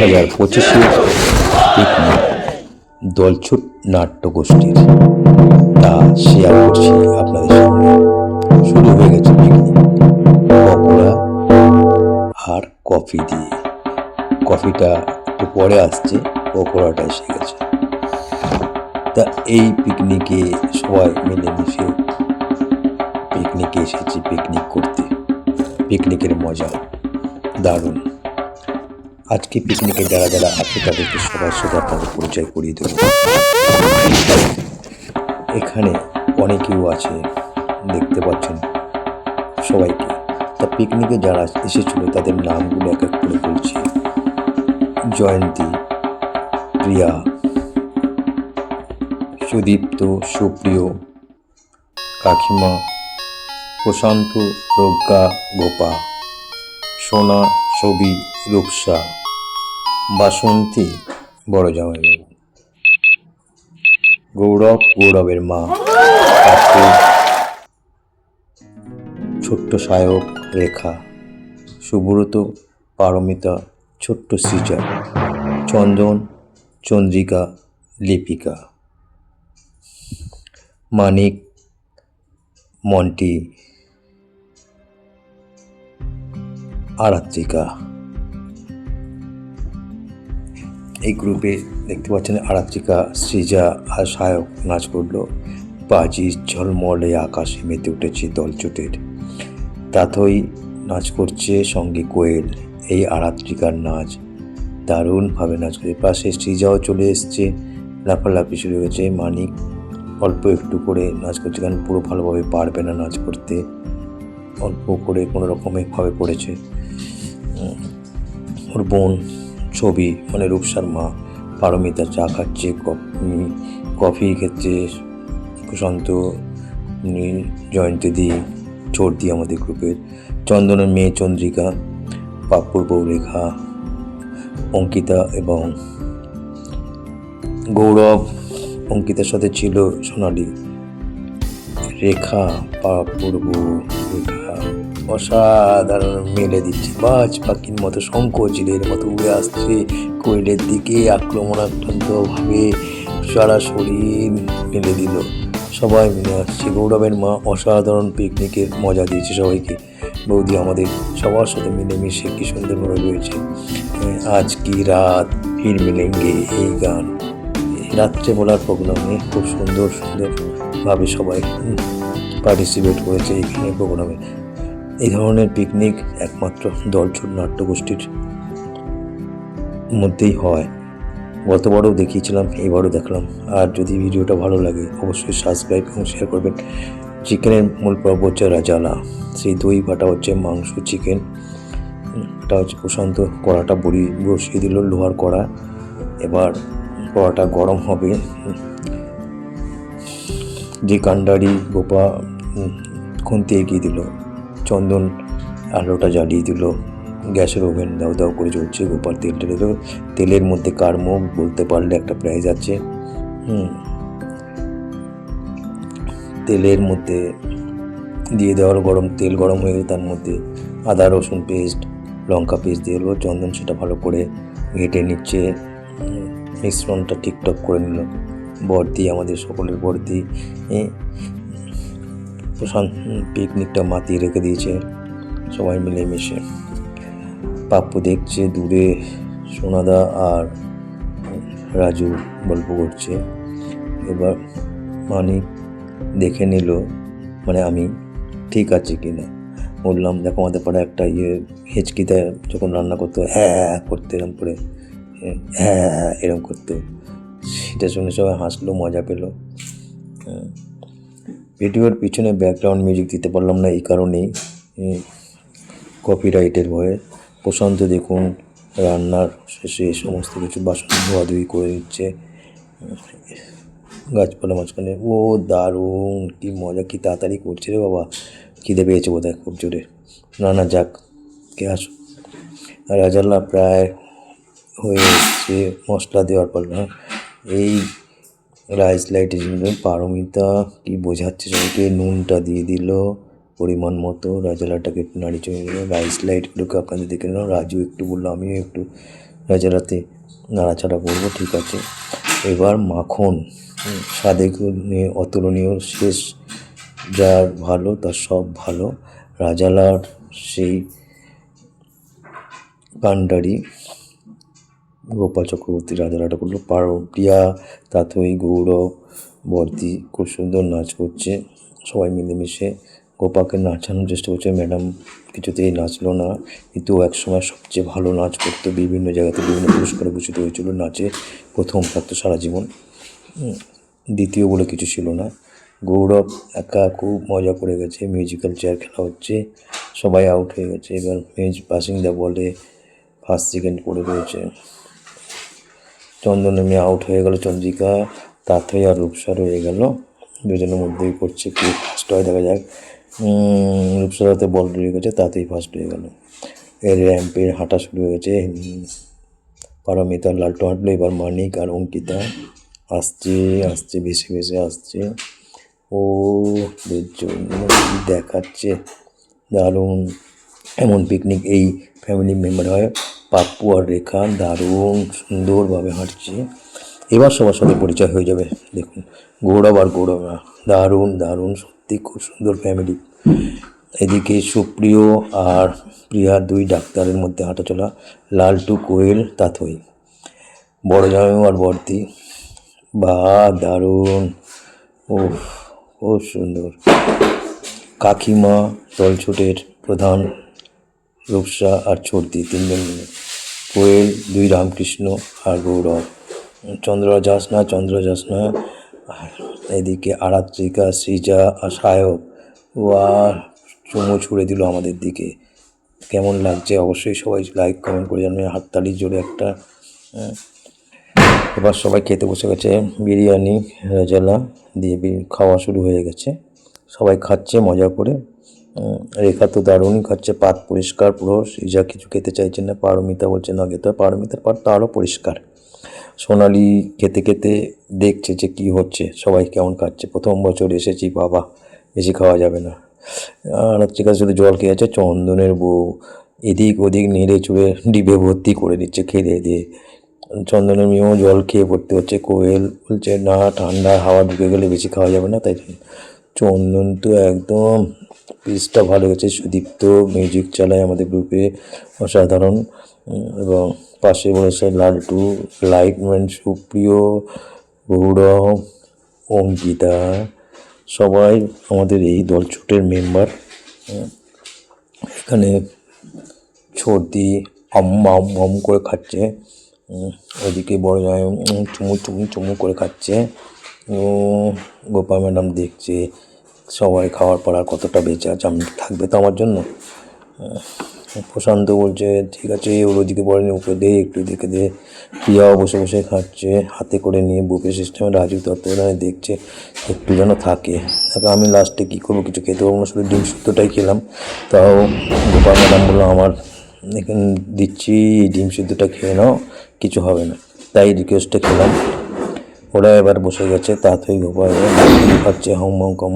হাজার পঁচিশে পিকনিক দলছুট নাট্যগোষ্ঠীর। তা শেয়ার করছি আপনাদের সঙ্গে শুরু হয়ে গেছে পিকনিক পকোড়া আর কফি দিয়ে। কফিটা একটু পরে আসছে, পকোড়াটা এসে গেছে। তা এই পিকনিকে সবাই মিলেমিশে পিকনিকে এসেছি পিকনিক করতে। পিকনিকের মজা দারুণ। আজকে পিকনিকে যারা যারা আছে, তাদেরকে সবার সাথে আপনাদের পরিচয় করিয়ে দেবো। এখানে অনেকেও আছে, দেখতে পাচ্ছেন সবাইকে। তা পিকনিকে যারা এসেছিল, তাদের নামগুলো এক এক করে বলছি। জয়ন্তী, প্রিয়া, সুদীপ্ত, সুপ্রিয়, কাকিমা, প্রশান্ত, প্রজ্ঞা, গোপা, সোনা, ছবি, রূপসা বাসন্তী, বড় জামাইবাবু। গৌরব, গৌরবের মা ছোট্ট সায়ক, রেখা, সুব্রত, পারমিতা, ছোট্ট সৃজা, চন্দন, চন্দ্রিকা, লিপিকা। মানিক, মন্টি, আরাত্রিকা। এই গ্রুপে দেখতে পাচ্ছেন আরাত্রিকা, সৃজা আর সায়ক নাচ করল। বাজি ঝলমলে আকাশে মেতে উঠেছে দলচুটের তাথই নাচ করছে সঙ্গে কোয়েল। এই আরাত্রিকার নাচ দারুণভাবে নাচ করে। পাশে সৃজাও চলে এসছে। লাফালাফি শুরু হয়েছে। মানিক অল্প একটু করে নাচ করছে কারণ পুরো ভালোভাবে পারবে না নাচ করতে। অল্প করে কোনো রকমভাবে করেছে ওর বোন ছবি মানে রূপসার মা পারমিতা চা খাচ্ছে, কফি প্রশান্ত উনি জয়ন্তী দি দি আমাদের গ্রুপের চন্দনের মেয়ে চন্দ্রিকা, পাপ্পুর বউ রেখা, অঙ্কিতা এবং গৌরব, অঙ্কিতার সাথে ছিল সোনালি। রেখা পাপুর বউ রেখা। অসাধারণ মেলে দিচ্ছে। বাজ পাখির মতো শঙ্কচিলের মতো উড়ে আসছে কোয়েলের দিকে। আক্রমণাক্রান্তভাবে সারা শরীর মেলে দিল। সবাই মিলে আসছে। গৌরবের মা অসাধারণ পিকনিকের মজা দিয়েছে সবাইকে। বৌদি আমাদের সবার সাথে মিলেমিশে কি সুন্দরভাবে রয়েছে। আজ কি রাত? ফির মিলেঙ্গে এই গান। রাত্রে বলার প্রোগ্রামে খুব সুন্দর সুন্দরভাবে সবাই পার্টিসিপেট করেছে এইখানে প্রোগ্রামে। এই ধরনের পিকনিক একমাত্র দলছুট নাট্যগোষ্ঠীর মধ্যেই হয়। গতবারও দেখিয়েছিলাম, এবারও দেখলাম। আর যদি ভিডিওটা ভালো লাগে, অবশ্যই সাবস্ক্রাইব এবং শেয়ার করবেন। চিকেনের মূল পর্ব হচ্ছে রাজালা সেই দই বাটা হচ্ছে মাংস চিকেন এটা হচ্ছে প্রশান্ত কড়াটা বড়ি বসিয়ে দিল লোহার কড়া। এবার কড়াটা গরম হবে। যে কান্ডারি গোপা খুন্তি এগিয়ে দিল। চন্দন আলোটা জ্বালিয়ে দিল। গ্যাসের ওভেন দাও দাও করে চলছে, গোপাল তেলটা দিল তেলের মধ্যে কার মুখ বলতে পারলে একটা প্রাইজ আছে। হুম। তেলের মধ্যে দিয়ে দেওয়ার গরম, তেল গরম হয়ে গেলে তার মধ্যে আদা, রসুন পেস্ট, লঙ্কা পেস্ট দিয়ে দেবো। চন্দন সেটা ভালো করে ঘেটে নিচ্ছে। মিশ্রণটা ঠিকঠাক করে নিল। বর্দি, আমাদের সকলের বর্দি। পিকনিকটা মাতিয়ে রেখে দিয়েছে। সবাই মিলে মিশে পাপ্পু দেখছে, দূরে সোনাদা আর রাজু গল্প করছে। এবার মানিক দেখে নিল মানে আমি ঠিক আছে কি না বললাম, দেখো আমাদের পাড়ায় একটা ইয়ে হেঁচকিতে যখন রান্না করতো হ্যাঁ হ্যাঁ করতে এরম করে হ্যাঁ হ্যাঁ হ্যাঁ এরম করতো। সেটা শুনে সবাই হাসলো, মজা পেল। হ্যাঁ। ভিডিওর পিছনে ব্যাকগ্রাউন্ড মিউজিক দিতে পারলাম না, এই কারণেই কপিরাইটের ভয়ে। প্রশান্ত দেখুন, রান্নার শেষে সমস্ত কিছু বাসন ধোয়াধুয়ি করে দিচ্ছে গাছপালা মাঝখানে, ও দারুণ, কি মজা, কি তাড়াতাড়ি করছে রে বাবা। খিদে পেয়েছে বোধহয় খুব জোরে। না না, যাক, কে আসো। রাজাল্লা প্রায় হয়ে এসছে, মশলা দেওয়ার পর না এই রাইস লাইটে পারমিতা কি বোঝাচ্ছে সবাইকে? নুনটা দিয়ে দিল, পরিমাণ মতো। রাজালাটাকে একটু নাড়ি চড়ে দিল রাইস লাইটগুলোকে আপনাদের দেখে নিলাম। রাজু একটু বলল, আমিও একটু রাজারাতে নাড়াচাড়া করব, ঠিক আছে? এবার মাখন স্বাদে অতুলনীয়, শেষ, যা ভালো তার সব ভালো। রাজালার সেই কাণ্ডারি গোপাল চক্রবর্তী, রাজা রাজারাটা করল পারটিয়া তাতই গৌরব বর্দি খুব সুন্দর নাচ করছে। সবাই মিলেমিশে গোপাকে নাচানোর চেষ্টা করছে। ম্যাডাম কিছুতেই নাচলো না, কিন্তু একসময় সবচেয়ে ভালো নাচ করতো বিভিন্ন জায়গাতে বিভিন্ন পুরস্কারে ভূষিত হয়েছিল নাচে প্রথম থাকতো সারা জীবন। দ্বিতীয় বলে কিছু ছিল না। গৌরব একা খুব মজা করে গেছে, মিউজিক্যাল চেয়ার খেলা হচ্ছে, সবাই আউট হয়ে গেছে। এবার মেজ পাসিং বাসিন্দা বলে ফার্স্ট সেকেন্ড করে রয়েছে। চন্দন নেমে আউট হয়ে গেল, চন্দ্রিকা। তাথই আর রূপসা রয়ে গেল। দুজনের মধ্যেই করছে কি ফার্স্ট হয় দেখা যাক। হাতে বল রয়ে গেছে, তাতেই ফার্স্ট হয়ে গেল। এর র্যাম্পের হাঁটা শুরু হয়ে গেছে। পারমিতা লালটু হাঁটলো, এবার মানিক আর অঙ্কিতা। আসছে আসছে, ভেসে ভেসে আসছে। ও জন্য দেখাচ্ছে? দারুণ। এমন পিকনিক এই ফ্যামিলি মেম্বার হয়। পাপ্পু আর রেখা দারুণ সুন্দরভাবে হাঁটছে। এবার সবার সাথে পরিচয় হয়ে যাবে। দেখুন, গৌরব আর গৌরব দারুণ দারুণ, সত্যি খুব সুন্দর ফ্যামিলি এদিকে সুপ্রিয় আর প্রিয়া দুই ডাক্তারের মধ্যে হাঁটাচলা, লালটু, কোয়েল তাথই বড় জামাইও আর বর্দি। বা, দারুণ। ও খুব সুন্দর। কাকিমা দলছুটের প্রধান রূপসা আর ছর্দি তিনজন মিলে। কোয়েল, দুই রামকৃষ্ণ আর গৌরব। চন্দ্র যাস না চন্দ্র যাস না আর এদিকে আরাত্রিকা, সৃজা আর সায়ক ও আর চুমু ছুড়ে দিল আমাদের দিকে। কেমন লাগছে অবশ্যই সবাই লাইক কমেন্ট করে জানবে হাততালি জোরে একটা হ্যাঁ। এবার সবাই খেতে বসে গেছে। বিরিয়ানি, রেজালা দিয়ে খাওয়া শুরু হয়ে গেছে। সবাই খাচ্ছে, মজা করে। রেখা তো দারুণই খাচ্ছে, পাত পরিষ্কার পুরো সৃজা কিছু খেতে চাইছে না, পারমিতা বলছে, না খেতে। পারমিতার পাত তো আরও পরিষ্কার। সোনালি খেতে খেতে দেখছে যে কি হচ্ছে, সবাই কেমন খাচ্ছে। প্রথম বছর এসেছি, বাবা, বেশি খাওয়া যাবে না। আর হচ্ছে কাছে শুধু জল খেয়ে আছে, চন্দনের বউ, এদিক ওদিক নেড়ে চুড়ে ডিবে ভর্তি করে দিচ্ছে, খেয়ে দিয়ে। চন্দনের মেয়েও জল খেয়ে পড়তে হচ্ছে, কোয়েল বলছে, না, ঠান্ডা হাওয়া ঢুকে গেলে বেশি খাওয়া যাবে না, তাই চন্দন তো একদম পিসটা ভালো গেছে সুদীপ্ত মিউজিক চালায় আমাদের গ্রুপে অসাধারণ। এবং পাশে বসে লালটু লাইটম্যান, সুপ্রিয়, গৌরব, অঙ্কিতা, সবাই আমাদের এই দল ছুটের মেম্বার এখানে সর্দি আম আম করে খাচ্ছে। ওদিকে বড় চুমু চুমু চুমু করে খাচ্ছে। গোপা ম্যাডাম দেখছে, সবাই খাওয়ার পর আর কতটা বেঁচে আছে আমি থাকবে তো আমার জন্য? প্রশান্ত বলছে, ঠিক আছে ওর ওদিকে বলেনি ওকে দে, একটু দেখে দে। প্রিয়াও বসে বসে খাচ্ছে, হাতে করে নিয়ে বুফে সিস্টেমে রাজু তত্ত্বাবধানে দেখছে, একটু যেন থাকে। তারপর আমি লাস্টে কী করব, কিছু খেতে পারব না, শুধু ডিম সিদ্ধটাই খেলাম। তাও গোপাল ম্যাডাম বলল, আমার এখানে দিচ্ছি, ডিম সিদ্ধটা খেয়ে নাও, কিছু হবে না। তাই রিকোয়েস্টটা খেলাম। ওরা এবার বসে গেছে তাড়াতাড়ি উপায় হচ্ছে হং হং কম